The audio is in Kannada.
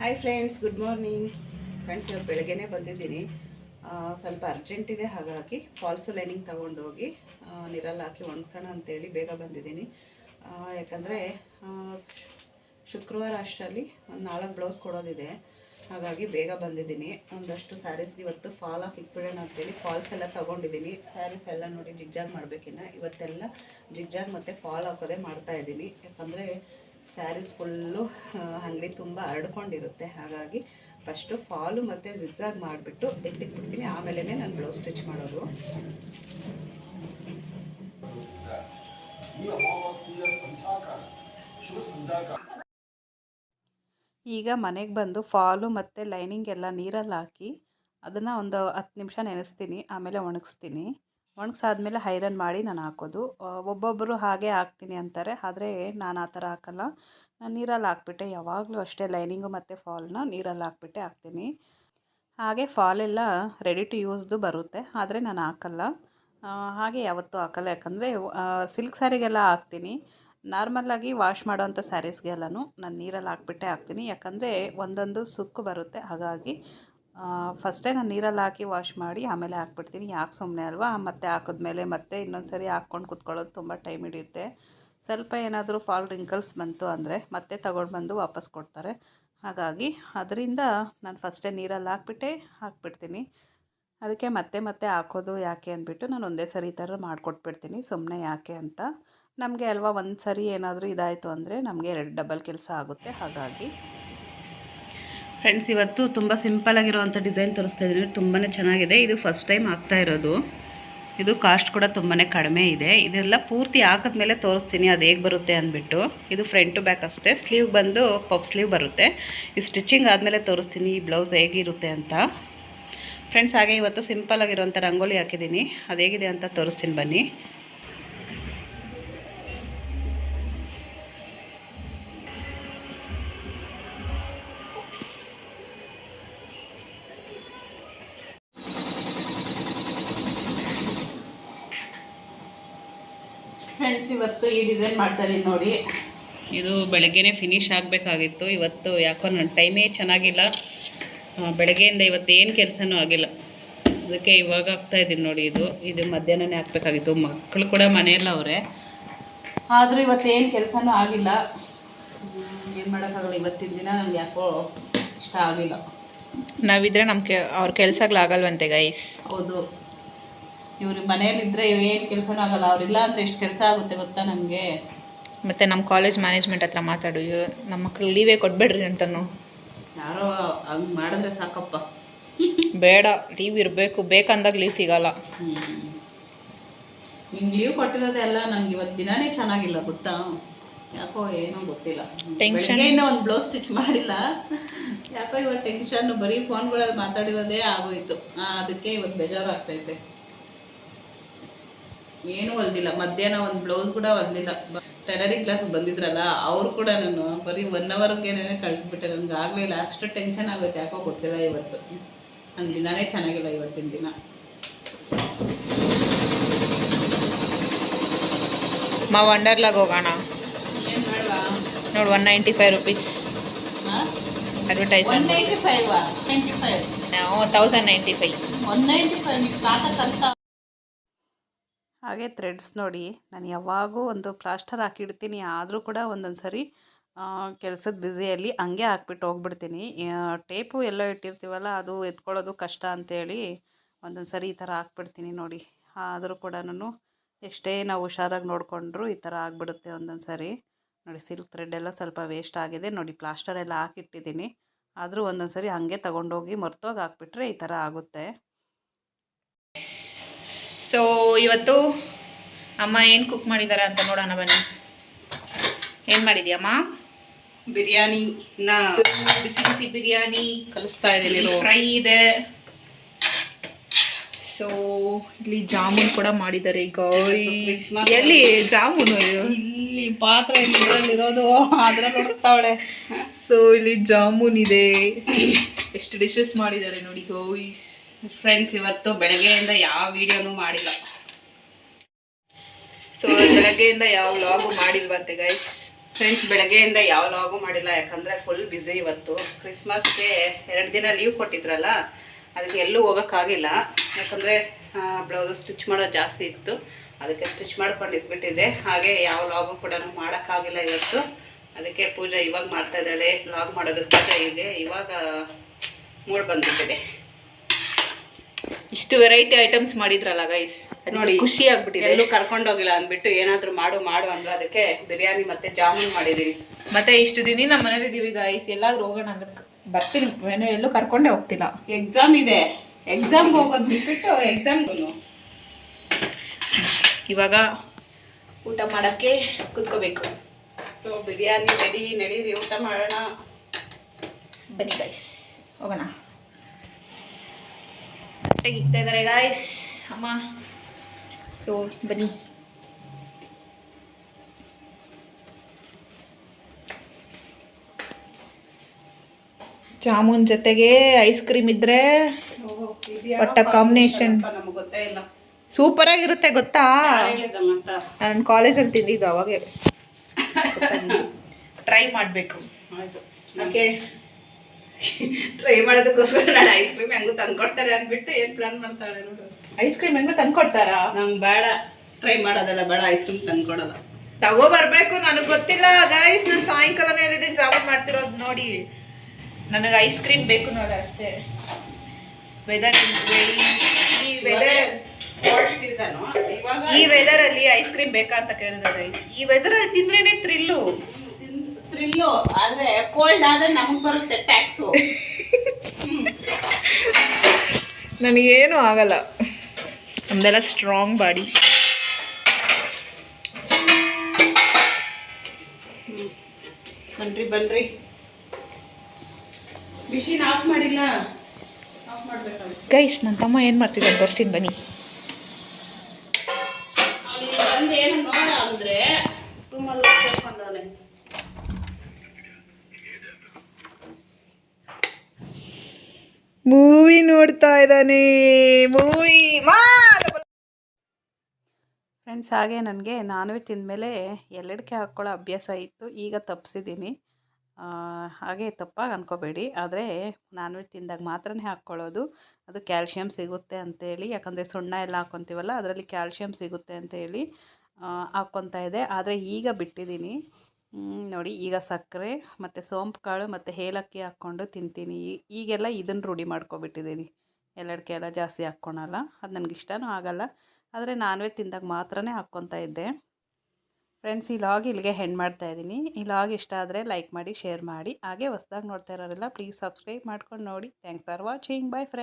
Hi friends good morning friends ಇವತ್ತು ಬೆಳಗ್ಗೆನೇ ಬಂದಿದ್ದೀನಿ. ಸ್ವಲ್ಪ ಅರ್ಜೆಂಟ್ ಇದೆ, ಹಾಗಾಗಿ ಫಾಲ್ಸು ಲೈನಿಂಗ್ ತೊಗೊಂಡೋಗಿ ನೀರಲ್ಲಿ ಹಾಕಿ ಒಣಗ್ಸೋಣ ಅಂತೇಳಿ ಬೇಗ ಬಂದಿದ್ದೀನಿ. ಯಾಕಂದರೆ ಶುಕ್ರವಾರ ಅಷ್ಟರಲ್ಲಿ ಒಂದು ನಾಲ್ಕು ಬ್ಲೌಸ್ ಕೊಡೋದಿದೆ. ಹಾಗಾಗಿ ಬೇಗ ಬಂದಿದ್ದೀನಿ. ಒಂದಷ್ಟು ಸ್ಯಾರೀಸ್ ಇವತ್ತು ಫಾಲ್ ಹಾಕಿ ಇಕ್ಬಿಡೋಣ ಅಂತೇಳಿ ಫಾಲ್ಸ್ ಎಲ್ಲ ತೊಗೊಂಡಿದ್ದೀನಿ. ಸ್ಯಾರೀಸ್ ಎಲ್ಲ ನೋಡಿ ಜಿಗ್ಜಾಗ್ ಮಾಡಬೇಕಿನ್ನ. ಇವತ್ತೆಲ್ಲ ಜಿಗ್ಜಾಗ್ ಮತ್ತು ಫಾಲ್ ಹಾಕೋದೇ ಮಾಡ್ತಾಯಿದ್ದೀನಿ ಯಾಕಂದರೆ ಸ್ಯಾರೀಸ್ ಫುಲ್ಲು ಅಂಗಡಿ ತುಂಬ ಹರಡ್ಕೊಂಡಿರುತ್ತೆ. ಹಾಗಾಗಿ ಫಸ್ಟು ಫಾಲು ಮತ್ತು ಜಿಗ್ಜಾಗ್ ಮಾಡಿಬಿಟ್ಟು ಬಿಡ್ತೀನಿ ಆಮೇಲೆ ನಾನು ಬ್ಲೌಸ್ ಸ್ಟಿಚ್ ಮಾಡೋದು. ಈಗ ಮನೆಗೆ ಬಂದು ಫಾಲು ಮತ್ತು ಲೈನಿಂಗ್ ಎಲ್ಲ ನೀರಲ್ಲಿ ಹಾಕಿ, ಅದನ್ನು ಒಂದು ಹತ್ತು ನಿಮಿಷ ನೆನೆಸ್ತೀನಿ, ಆಮೇಲೆ ಒಣಗಿಸ್ತೀನಿ. ಒಣಗಿಸಾದ್ಮೇಲೆ ಐರನ್ ಮಾಡಿ ನಾನು ಹಾಕೋದು. ಒಬ್ಬೊಬ್ಬರು ಹಾಗೆ ಹಾಕ್ತೀನಿ ಅಂತಾರೆ, ಆದರೆ ನಾನು ಆ ಥರ ಹಾಕಲ್ಲ. ನಾನು ನೀರಲ್ಲಿ ಹಾಕ್ಬಿಟ್ಟೆ, ಯಾವಾಗಲೂ ಅಷ್ಟೇ ಲೈನಿಂಗು ಮತ್ತು ಫಾಲ್ನ ನೀರಲ್ಲಿ ಹಾಕ್ಬಿಟ್ಟೆ ಹಾಕ್ತೀನಿ. ಹಾಗೆ ಫಾಲೆಲ್ಲ ರೆಡಿ ಟು ಯೂಸ್ದು ಬರುತ್ತೆ, ಆದರೆ ನಾನು ಹಾಕಲ್ಲ. ಹಾಗೆ ಯಾವತ್ತೂ ಹಾಕಲ್ಲ, ಯಾಕಂದರೆ ಸಿಲ್ಕ್ ಸ್ಯಾರಿಗೆಲ್ಲ ಹಾಕ್ತೀನಿ. ನಾರ್ಮಲ್ಲಾಗಿ ವಾಶ್ ಮಾಡೋವಂಥ ಸ್ಯಾರೀಸ್ಗೆಲ್ಲನೂ ನಾನು ನೀರಲ್ಲಿ ಹಾಕ್ಬಿಟ್ಟೆ ಹಾಕ್ತೀನಿ, ಯಾಕಂದರೆ ಒಂದೊಂದು ಸುಕ್ಕು ಬರುತ್ತೆ, ಹಾಗಾಗಿ ಫಸ್ಟೇ ನಾನು ನೀರಲ್ಲಿ ಹಾಕಿ ವಾಶ್ ಮಾಡಿ ಆಮೇಲೆ ಹಾಕ್ಬಿಡ್ತೀನಿ. ಯಾಕೆ ಸುಮ್ಮನೆ ಅಲ್ವಾ? ಮತ್ತೆ ಹಾಕಿದ್ಮೇಲೆ ಮತ್ತೆ ಇನ್ನೊಂದು ಸರಿ ಹಾಕ್ಕೊಂಡು ಕುತ್ಕೊಳ್ಳೋದು ತುಂಬ ಟೈಮ್ ಹಿಡಿಯುತ್ತೆ. ಸ್ವಲ್ಪ ಏನಾದರೂ ಫಾಲ್ ರಿಂಕಲ್ಸ್ ಬಂತು ಅಂದರೆ ಮತ್ತೆ ತಗೊಂಡು ಬಂದು ವಾಪಸ್ ಕೊಡ್ತಾರೆ. ಹಾಗಾಗಿ ಅದರಿಂದ ನಾನು ಫಸ್ಟೇ ನೀರಲ್ಲಿ ಹಾಕ್ಬಿಟ್ಟೆ, ಹಾಕ್ಬಿಡ್ತೀನಿ. ಅದಕ್ಕೆ ಮತ್ತೆ ಮತ್ತೆ ಹಾಕೋದು ಯಾಕೆ ಅಂದ್ಬಿಟ್ಟು ನಾನು ಒಂದೇ ಸರಿ ಈ ಥರ ಮಾಡಿಕೊಟ್ಬಿಡ್ತೀನಿ. ಸುಮ್ಮನೆ ಯಾಕೆ ಅಂತ. ನಮಗೆ ಅಲ್ವಾ ಒಂದು ಸರಿ ಏನಾದರೂ ಇದಾಯಿತು ಅಂದರೆ ನಮಗೆ ಎರಡು ಡಬಲ್ ಕೆಲಸ ಆಗುತ್ತೆ. ಹಾಗಾಗಿ ಫ್ರೆಂಡ್ಸ್ ಇವತ್ತು ತುಂಬ ಸಿಂಪಲಾಗಿರುವಂಥ ಡಿಸೈನ್ ತೋರಿಸ್ತಾ ಇದ್ದೀನಿ ತುಂಬಾ ಚೆನ್ನಾಗಿದೆ. ಇದು ಫಸ್ಟ್ ಟೈಮ್ ಆಗ್ತಾ ಇರೋದು. ಇದು ಕಾಸ್ಟ್ ಕೂಡ ತುಂಬಾ ಕಡಿಮೆ ಇದೆ. ಇದೆಲ್ಲ ಪೂರ್ತಿ ಹಾಕಿದ್ಮೇಲೆ ತೋರಿಸ್ತೀನಿ. ಅದು ಹೇಗೆ ಬರುತ್ತೆ ಅಂದ್ಬಿಟ್ಟು. ಇದು ಫ್ರಂಟ್ ಬ್ಯಾಕ್ ಅಷ್ಟೇ. ಸ್ಲೀವ್ ಬಂದು ಪಪ್ ಸ್ಲೀವ್ ಬರುತ್ತೆ. ಈ ಸ್ಟಿಚಿಂಗ್ ಆದಮೇಲೆ ತೋರಿಸ್ತೀನಿ. ಈ ಬ್ಲೌಸ್ ಹೇಗಿರುತ್ತೆ ಅಂತ. ಫ್ರೆಂಡ್ಸ್ ಹಾಗೆ ಇವತ್ತು ಸಿಂಪಲ್ ಆಗಿರುವಂಥ ರಂಗೋಲಿ ಹಾಕಿದ್ದೀನಿ. ಅದು ಹೇಗಿದೆ ಅಂತ ತೋರಿಸ್ತೀನಿ ಬನ್ನಿ. ಫ್ರೆಂಡ್ಸ್ ಇವತ್ತು ಈ ಡಿಸೈನ್ ಮಾಡ್ತಾರೆ ನೋಡಿ. ಇದು ಬೆಳಗ್ಗೆನೇ ಫಿನಿಶ್ ಆಗಬೇಕಾಗಿತ್ತು. ಇವತ್ತು ಯಾಕೋ ನನ್ನ ಟೈಮೇ ಚೆನ್ನಾಗಿಲ್ಲ. ಬೆಳಗ್ಗೆಯಿಂದ ಇವತ್ತು ಏನು ಕೆಲಸನೂ ಆಗಿಲ್ಲ. ಅದಕ್ಕೆ ಇವಾಗ ಆಗ್ತಾ ಇದ್ದೀನಿ ನೋಡಿ ಇದು. ಇದು ಮಧ್ಯಾಹ್ನನೇ ಹಾಕ್ಬೇಕಾಗಿತ್ತು ಮಕ್ಕಳು ಕೂಡ ಮನೆಯಲ್ಲ ಅವರೇ. ಆದರೂ ಇವತ್ತೇನು ಕೆಲಸನೂ ಆಗಿಲ್ಲ. ಏನು ಮಾಡೋಕ್ಕಾಗಲ್ಲ. ಇವತ್ತಿನ ದಿನ ನನಗೆ ಯಾಕೋ ಇಷ್ಟ ಆಗಿಲ್ಲ. ನಾವಿದ್ರೆ ನಮ್ಗೆ ಅವ್ರ ಕೆಲಸಗಳಾಗಲ್ವಂತೆ ಗೈಸ್ ಹೌದು. ಇವ್ರು ಮನೇಲಿದ್ದರೆ ಏನು ಕೆಲಸನೂ ಆಗಲ್ಲ. ಅವರಿಲ್ಲ ಅಂದರೆ ಎಷ್ಟು ಕೆಲಸ ಆಗುತ್ತೆ ಗೊತ್ತಾ ನನಗೆ? ಮತ್ತೆ ನಮ್ಮ ಕಾಲೇಜ್ ಮ್ಯಾನೇಜ್ಮೆಂಟ್ ಹತ್ರ ಮಾತಾಡು. ನಮ್ಮ ಮಕ್ಳು ಲೀವೇ ಕೊಟ್ಬೇಡ್ರಿ ಅಂತನು. ಯಾರೋ ಹಂಗೆ ಮಾಡಿದ್ರೆ ಸಾಕಪ್ಪ. ಬೇಡ ಲೀವ್ ಇರಬೇಕು. ಬೇಕಂದಾಗ ಲೀವ್ ಸಿಗಲ್ಲ. ನಿಮ್ಗೆ ಲೀವ್ ಕೊಟ್ಟಿರೋದೆಲ್ಲ ನಂಗೆ ಇವತ್ತು ದಿನಾನೇ ಚೆನ್ನಾಗಿಲ್ಲ ಗೊತ್ತಾ? ಯಾಕೋ ಏನೋ ಗೊತ್ತಿಲ್ಲ. ಟೆನ್ಷನ್ ಏನೋ ಒಂದು ಬ್ಲೌಸ್ ಸ್ಟಿಚ್ ಮಾಡಿಲ್ಲ. ಯಾಕೋ ಇವತ್ತು ಟೆನ್ಷನ್ ಬರೀ ಫೋನ್ಗಳಲ್ಲಿ ಮಾತಾಡಿರೋದೇ ಆಗೋಯ್ತು. ಅದಕ್ಕೆ ಇವತ್ತು ಬೇಜಾರಾಗ್ತೈತೆ. ಏನೂ ಹೊಲ್ದಿಲ್ಲ. ಮಧ್ಯಾಹ್ನ ಒಂದು ಬ್ಲೌಸ್ ಕೂಡ ಹೊಲ್ದಿಲ್ಲ. ಟೈಲರಿಂಗ್ ಕ್ಲಾಸ್ ಬಂದಿದ್ರಲ್ಲ ಅವ್ರು ಕೂಡ ನಾನು ಬರೀ ಒನ್ ಅವರ್ಗೇನೇ ಕಳಿಸ್ಬಿಟ್ಟೆ. ನನಗೆ ಆಗಲಿಲ್ಲ ಅಷ್ಟು ಟೆನ್ಷನ್ ಆಗುತ್ತೆ ಯಾಕೋ ಗೊತ್ತಿಲ್ಲ ಇವತ್ತು. ನನ್ನ ದಿನಾನೇ ಚೆನ್ನಾಗಿಲ್ಲ ಇವತ್ತಿನ ದಿನ. ಮಾ ವಂಡರ್ಲಾಗ್ ಹೋಗೋಣ. ನೋಡಿ one ninety five rupees advertisement ನಾವು thousand ninety five one ninety five ನೀವು ತಾತ ಕಲ್ತ ಹಾಗೆ ಥ್ರೆಡ್ಸ್ ನೋಡಿ, ನಾನು ಯಾವಾಗೂ ಒಂದು ಪ್ಲಾಸ್ಟರ್ ಹಾಕಿಡ್ತೀನಿ, ಆದರೂ ಕೂಡ ಒಂದೊಂದು ಸರಿ ಕೆಲಸದ ಬ್ಯುಸಿಯಲ್ಲಿ ಹಂಗೆ ಹಾಕ್ಬಿಟ್ಟು ಹೋಗ್ಬಿಡ್ತೀನಿ. ಟೇಪು ಎಲ್ಲೋ ಇಟ್ಟಿರ್ತೀವಲ್ಲ, ಅದು ಎತ್ಕೊಳ್ಳೋದು ಕಷ್ಟ ಅಂತೇಳಿ ಒಂದೊಂದು ಸರಿ ಈ ಥರ ಹಾಕ್ಬಿಡ್ತೀನಿ ನೋಡಿ. ಆದರೂ ಕೂಡ ನಾನು ಎಷ್ಟೇ ನಾವು ಹುಷಾರಾಗಿ ನೋಡಿಕೊಂಡ್ರು ಈ ಥರ ಆಗಿಬಿಡುತ್ತೆ ಒಂದೊಂದು ಸರಿ. ನೋಡಿ ಸಿಲ್ಕ್ ಥ್ರೆಡ್ ಎಲ್ಲ ಸ್ವಲ್ಪ ವೇಸ್ಟ್ ಆಗಿದೆ, ನೋಡಿ ಪ್ಲಾಸ್ಟರ್ ಎಲ್ಲ ಹಾಕಿಟ್ಟಿದ್ದೀನಿ. ಆದರೂ ಒಂದೊಂದು ಸರಿ ಹಾಗೆ ತೊಗೊಂಡೋಗಿ ಮರ್ತೋಗಿ ಹಾಕ್ಬಿಟ್ರೆ ಈ ಥರ ಆಗುತ್ತೆ. ಸೊ ಇವತ್ತು ಅಮ್ಮ ಏನು ಕುಕ್ ಮಾಡಿದ್ದಾರೆ ಅಂತ ನೋಡೋಣ ಬನ್ನಿ. ಏನು ಮಾಡಿದ್ಯಮ್ಮ ಬಿರಿಯಾನಿ ಬಿಸಿ ಬಿಸಿ ಬಿರಿಯಾನಿ. ಕಲಿಸ್ತಾ ಇದ್ದೀನಿ ಫ್ರೈ ಇದೆ. ಸೊ ಇಲ್ಲಿ ಜಾಮೂನ್ ಕೂಡ ಮಾಡಿದ್ದಾರೆ ಈಗ ಎಲ್ಲಿ ಜಾಮೂನು ಇಲ್ಲಿ ಪಾತ್ರೆ ಇರೋದು ಅದ್ರಲ್ಲಿ ನೋಡ್ತಾವಳೆ. ಸೊ ಇಲ್ಲಿ ಜಾಮೂನ್ ಇದೆ. ಎಷ್ಟು ಡಿಶಸ್ ಮಾಡಿದ್ದಾರೆ ನೋಡಿ ಗೋಯ್ಸ್. ಫ್ರೆಂಡ್ಸ್ ಇವತ್ತು ಬೆಳಗ್ಗೆಯಿಂದ ಯಾವ ವಿಡಿಯೋನೂ ಮಾಡಿಲ್ಲ. ಸೊ ಬೆಳಗ್ಗೆಯಿಂದ ಯಾವ ಲಾಗು ಮಾಡಿಲ್ವಂತೆ ಗೈಸ್ ಫ್ರೆಂಡ್ಸ್ ಬೆಳಗ್ಗೆಯಿಂದ ಯಾವ ಲಾಗು ಮಾಡಿಲ್ಲ ಯಾಕಂದರೆ ಫುಲ್ ಬ್ಯುಸಿ ಇವತ್ತು. ಕ್ರಿಸ್ಮಸ್ಗೆ ಎರಡು ದಿನ ಲೀವ್ ಕೊಟ್ಟಿದ್ರಲ್ಲ ಅದಕ್ಕೆ ಎಲ್ಲೂ ಹೋಗೋಕ್ಕಾಗಿಲ್ಲ. ಯಾಕಂದರೆ ಬ್ಲೌಸ್ ಸ್ಟಿಚ್ ಮಾಡೋದು ಜಾಸ್ತಿ ಇತ್ತು. ಅದಕ್ಕೆ ಸ್ಟಿಚ್ ಮಾಡ್ಕೊಂಡು ಇಟ್ಬಿಟ್ಟಿದ್ದೆ ಹಾಗೆ ಯಾವ ಲಾಗು ಕೂಡ ಮಾಡೋಕ್ಕಾಗಿಲ್ಲ ಇವತ್ತು. ಅದಕ್ಕೆ ಪೂಜೆ ಇವಾಗ ಮಾಡ್ತಾ ಇದ್ದಾಳೆ. ಲಾಗ್ ಮಾಡೋದಕ್ಕೆ ಪೂಜೆ ಇದೆ ಇವಾಗ ಮೂಡ್ ಬಂದ್ಬಿಟ್ಟಿದೆ. ಇಷ್ಟು ವೆರೈಟಿ ಐಟಮ್ಸ್ ಮಾಡಿದ್ರಲ್ಲ ಗೈಸ್ ನೋಡಿ ಖುಷಿ ಆಗ್ಬಿಟ್ಟಿದೆ. ಎಲ್ಲೂ ಕರ್ಕೊಂಡೋಗಿಲ್ಲ ಅಂದ್ಬಿಟ್ಟು ಏನಾದ್ರೂ ಮಾಡು ಮಾಡು ಅಂದ್ರೆ ಅದಕ್ಕೆ ಬಿರಿಯಾನಿ ಮತ್ತೆ ಜಾಮೂನ್ ಮಾಡಿದೀವಿ. ಮತ್ತೆ ಇಷ್ಟು ದಿನ ನಮ್ಮ ಮನೇಲಿದ್ದೀವಿ ಗೈಸ್ ಎಲ್ಲಾದ್ರೂ ಹೋಗೋಣ ಅಂದ್ರೆ ಬರ್ತೀನಿ. ಏನೋ ಎಲ್ಲೂ ಕರ್ಕೊಂಡೇ ಹೋಗ್ತಿಲ್ಲ. ಎಕ್ಸಾಮ್ ಇದೆ. ಎಕ್ಸಾಮ್ಗೆ ಹೋಗೋದು ಬಿಟ್ಬಿಟ್ಟು ಎಕ್ಸಾಮ್ಗೂ ಇವಾಗ ಊಟ ಮಾಡೋಕ್ಕೆ ಕುತ್ಕೋಬೇಕು. ಸೊ ಬಿರಿಯಾನಿ ರೆಡಿ ನಡೀರಿ. ಊಟ ಮಾಡೋಣ. ಬನ್ನಿ ಗೈಸ್ ಹೋಗೋಣ. ಹೊಟ್ಟೆಗೆ ಇಕ್ತಾ ಇದ್ದಾರೆ ಗಾಯ್ಸ್ ಅಮ್ಮ ಸೊ ಬನ್ನಿ ಜಾಮೂನ್ ಜೊತೆಗೆ ಐಸ್ ಕ್ರೀಮ್ ಇದ್ರೆ ಒಟ್ಟ ಕಾಂಬಿನೇಷನ್ ಸೂಪರ್ ಆಗಿರುತ್ತೆ ಗೊತ್ತಾ? ನಾನು ಕಾಲೇಜಲ್ಲಿ ತಿಂದಿದ್ದು ಅವಾಗೆ. ಟ್ರೈ ಮಾಡಬೇಕು. ಓಕೆ ಟ್ರೈ ಮಾಡೋದಕ್ಕೋಸ್ಕರ ನಾನು ಐಸ್ ಕ್ರೀಮ್ ಹೆಂಗೂ ತಂದ್ಕೊಡ್ತಾರೆ ಅಂದ್ಬಿಟ್ಟು ಏನು ಪ್ಲಾನ್ ಮಾಡ್ತಾಳೆ ನೋಡು. ಐಸ್ ಕ್ರೀಮ್ ಹೆಂಗೋ ತಂದ್ಕೊಡ್ತಾರಾ? ನಂಗೆ ಬೇಡ. ಟ್ರೈ ಮಾಡೋದಲ್ಲ ಬೇಡ ಐಸ್ ಕ್ರೀಮ್ ತಂದ್ಕೊಡೋಲ್ಲ ತಗೋ ಬರ್ಬೇಕು ನನಗೆ ಗೊತ್ತಿಲ್ಲ. ಗಾಯ್ಸ್ ನಾನು ಸಾಯಂಕಾಲನೇ ಹೇಳಿದ್ದೀನಿ ಜಾಬ್ ಮಾಡ್ತಿರೋದು ನೋಡಿ. ನನಗೆ ಐಸ್ ಕ್ರೀಮ್ ಬೇಕು ನೋಡಿ ಅಷ್ಟೇ. ವೆದರ್ ಈ ವೆದರ್ ಈ ವೆದರ್ ಅಲ್ಲಿ ಐಸ್ ಕ್ರೀಮ್ ಬೇಕಾ ಅಂತ ಕೇಳಿದ್ರೆ. ಈ ವೆದರ್ ಅಲ್ಲಿ ತಿಂದ್ರೇನೆ ಥ್ರಿಲ್ಲು ಥ್ರಿಲ್ಲು ಆದರೆ ಕೋಲ್ಡ್ ಆದರೆ ನಮಗೆ ಬರುತ್ತೆ ಟ್ಯಾಕ್ಸು ನನಗೇನು ಆಗಲ್ಲ. ನಮ್ದೆಲ್ಲ ಸ್ಟ್ರಾಂಗ್ ಬಾಡಿ ಬನ್ರಿ ಬನ್ರಿ. ಮಿಷಿನ್ ಆಫ್ ಮಾಡಿಲ್ಲ. ಆಫ್ ಮಾಡ್ಬೇಕಾಗುತ್ತೆ. ಗೈಸ್ ನನ್ನ ತಮ್ಮ ಏನು ಮಾಡ್ತಿದ್ದಾನೆ ತೋರಿಸ್ತೀನಿ ಬನ್ನಿ. ಬಂದು ಏನು ನೋಡ ಅಂದ್ರೆ ರೂಮಲ್ಲಿ ಸೇರ್ಕೊಂಡವನೆ ಮೂವಿ ನೋಡ್ತಾ ಇದ್ದಾನೆ. ಮೂವಿ ಫ್ರೆಂಡ್ಸ್, ಹಾಗೆ ನನಗೆ ನಾನ್ ವೆಜ್ ತಿಂದಮೇಲೆ ಎಲ್ಲಡಿಕೆ ಹಾಕ್ಕೊಳ್ಳೋ ಅಭ್ಯಾಸ ಇತ್ತು, ಈಗ ತಪ್ಪಿಸಿದ್ದೀನಿ ಹಾಗೆ ತಪ್ಪಾಗಿ ಅನ್ಕೋಬೇಡಿ, ಆದರೆ ನಾನ್ ವೆಜ್ ತಿಂದಾಗ ಮಾತ್ರನೇ ಹಾಕ್ಕೊಳ್ಳೋದು ಅದು ಕ್ಯಾಲ್ಶಿಯಮ್ ಸಿಗುತ್ತೆ ಅಂತೇಳಿ, ಯಾಕಂದರೆ ಸುಣ್ಣ ಎಲ್ಲ ಹಾಕ್ಕೊತೀವಲ್ಲ ಅದರಲ್ಲಿ ಕ್ಯಾಲ್ಶಿಯಮ್ ಸಿಗುತ್ತೆ ಅಂತೇಳಿ ಹಾಕ್ಕೊತಾ ಇದೆ ಆದರೆ ಈಗ ಬಿಟ್ಟಿದ್ದೀನಿ ನೋಡಿ ಈಗ ಸಕ್ಕರೆ, ಮತ್ತು ಸೋಂಪು ಕಾಳು, ಮತ್ತು ಏಲಕ್ಕಿ ಹಾಕ್ಕೊಂಡು ತಿಂತೀನಿ. ಈಗೆಲ್ಲ ಇದನ್ನು ರೂಢಿ ಮಾಡ್ಕೊಬಿಟ್ಟಿದ್ದೀನಿ ಎಲ್ಲಡಿಕೆ ಎಲ್ಲ ಜಾಸ್ತಿ ಹಾಕ್ಕೊಳಲ್ಲ, ಅದು ನನಗೆ ಇಷ್ಟನೂ ಆಗಲ್ಲ. ಆದರೆ ನಾನ್ ವೆಜ್ ತಿಂದಾಗ ಮಾತ್ರನೇ ಹಾಕ್ಕೊತಾ ಇದ್ದೆ. ಫ್ರೆಂಡ್ಸ್ ಈ ಲಾಗ್ ಇಲ್ಲಿಗೆ ಹೆಣ್ಣು ಮಾಡ್ತಾ ಇದ್ದೀನಿ. ಈ ಲಾಗ್ ಇಷ್ಟ ಆದರೆ ಲೈಕ್ ಮಾಡಿ, ಶೇರ್ ಮಾಡಿ. ಹಾಗೆ ಹೊಸ್ದಾಗಿ ನೋಡ್ತಾ ಇರೋರೆಲ್ಲ ಪ್ಲೀಸ್ ಸಬ್ಸ್ಕ್ರೈಬ್ ಮಾಡ್ಕೊಂಡು ನೋಡಿ. Thanks for watching bye friend